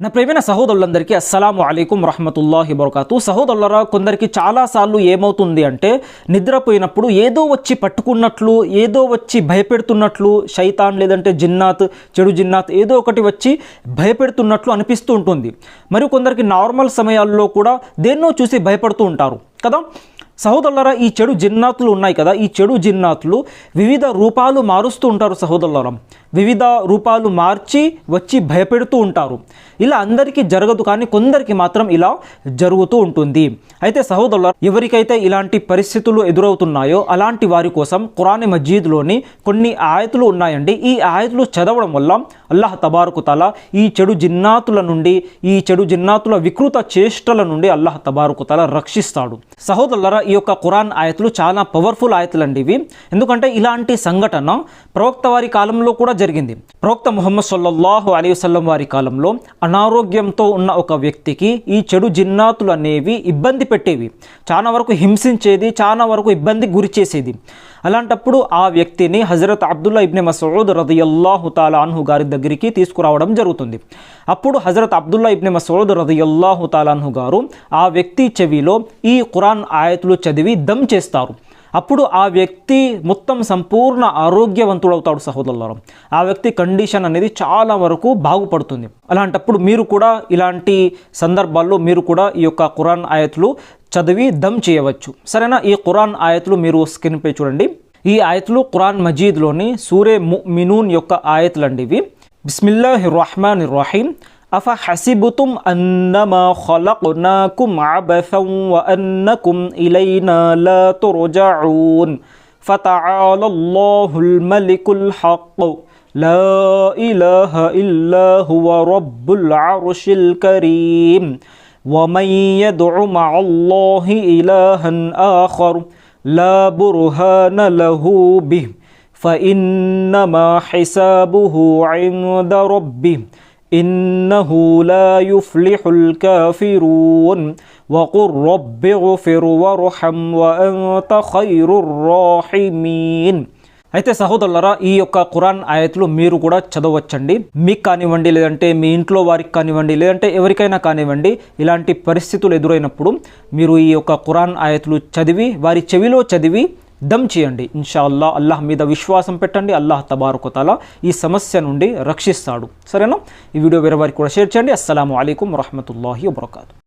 నా ప్రేమైన సహోదరులందరికీ అస్సలం అలైకుం రహమతుల్లాహి బరకాతు. సహోదరులరా కొందరికి చాలాసార్లు ఏమవుతుంది అంటే నిద్రపోయినప్పుడు ఏదో వచ్చి పట్టుకున్నట్లు ఏదో వచ్చి భయపెడుతున్నట్లు శైతాన్ లేదంటే జిన్నాత్ చెడు జిన్నాత్ ఏదో ఒకటి వచ్చి భయపెడుతున్నట్లు అనిపిస్తూ ఉంటుంది. మరియు కొందరికి నార్మల్ సమయాల్లో కూడా దేన్నో చూసి భయపడుతూ ఉంటారు. కదా? సహోదరులరా ఈ చెడు జిన్నాతులు ఉన్నాయి కదా. ఈ చెడు జిన్నాతులు వివిధ రూపాలు మారుస్తూ ఉంటారు సహోదరులరం. వివిధ రూపాలు మార్చి వచ్చి భయపెడుతూ ఉంటారు. ఇలా అందరికీ జరగదు కానీ కొందరికి మాత్రం ఇలా జరుగుతూ ఉంటుంది. అయితే సహోదరుల ఎవరికైతే ఇలాంటి పరిస్థితులు ఎదురవుతున్నాయో అలాంటి వారి కోసం ఖురాన్ మజీద్లోని కొన్ని ఆయతులు ఉన్నాయండి. ఈ ఆయతులు చదవడం వల్ల అల్లాహ్ తబారకు తల ఈ చెడు జిన్నాతుల నుండి ఈ చెడు జిన్నాతుల వికృత చేష్టల నుండి అల్లాహ్ తబారకు తల రక్షిస్తాడు. సహోదరులరా ఈ యొక్క ఖురాన్ ఆయతులు చాలా పవర్ఫుల్ ఆయతులు అండి ఇవి. ఎందుకంటే ఇలాంటి సంఘటన ప్రవక్త వారి కాలంలో కూడా జరిగింది. ప్రవక్త ముహమ్మద్ సొల్లహు అలీ వసల్లం వారి కాలంలో అనారోగ్యంతో ఉన్న ఒక వ్యక్తికి ఈ చెడు జిన్నాతులు అనేవి ఇబ్బంది పెట్టేవి. చాలా వరకు హింసించేది చాలా వరకు ఇబ్బంది గురి చేసేది. అలాంటప్పుడు ఆ వ్యక్తిని హజరత్ అబ్దుల్లా ఇబ్నె మసూద్ రదియల్లాహు తాలా అన్హు గారి దగ్గరికి తీసుకురావడం జరుగుతుంది. అప్పుడు హజరత్ అబ్దుల్లా ఇబ్నె మసూద్ రదియల్లాహు తాలా అన్హు గారు ఆ వ్యక్తి చెవిలో ఈ ఖురాన్ ఆయతులు చదివి దమ్ చేస్తారు. అప్పుడు ఆ వ్యక్తి మొత్తం సంపూర్ణ ఆరోగ్యవంతుడవుతాడు సహోదరులారా. ఆ వ్యక్తి కండిషన్ అనేది చాలా వరకు బాగుపడుతుంది. అలాంటప్పుడు మీరు కూడా ఇలాంటి సందర్భాల్లో మీరు కూడా ఈ యొక్క ఖురాన్ ఆయతులు చదివి దమ్ చేయవచ్చు సరేనా ఈ ఖురాన్ ఆయతులు మీరు స్క్రీన్పై చూడండి ఈ ఆయతులు ఖురాన్ మజీద్లోని సూరే మినూన్ యొక్క ఆయతులు అండి ఇవి బిస్మిల్లాహి రహమాన్ రహీం أفحسبتم أنما خلقناكم عبثا وأنكم إلينا لا ترجعون فتعالى الله الملك الحق لا إله إلا هو رب العرش الكريم ومن يدع مع الله إلها آخر لا برهان له به فإنما حسابه عند ربه إنه لا يفلح الكافرون وقل رب اغفر وارحم وأنت خير الراحمين అయితే సహోదరులరా ఈ యొక్క ఖురాన్ ఆయతులు మీరు కూడా చదవచ్చండి. మీకు కానివ్వండి లేదంటే మీ ఇంట్లో వారికి కానివ్వండి లేదంటే ఎవరికైనా కానివ్వండి ఇలాంటి పరిస్థితులు ఎదురైనప్పుడు మీరు ఈ యొక్క ఖురాన్ ఆయతులు చదివి వారి చెవిలో చదివి దమ్ చేయండి. ఇన్షాల్లా అల్లాహ్ మీద విశ్వాసం పెట్టండి. అల్లాహ్ తబారుకుతాల ఈ సమస్య నుండి రక్షిస్తాడు. సరేనా? ఈ వీడియో వేరే వారికి కూడా షేర్ చేయండి. అస్సలం అయికం వరహమూల వబర్కాతు.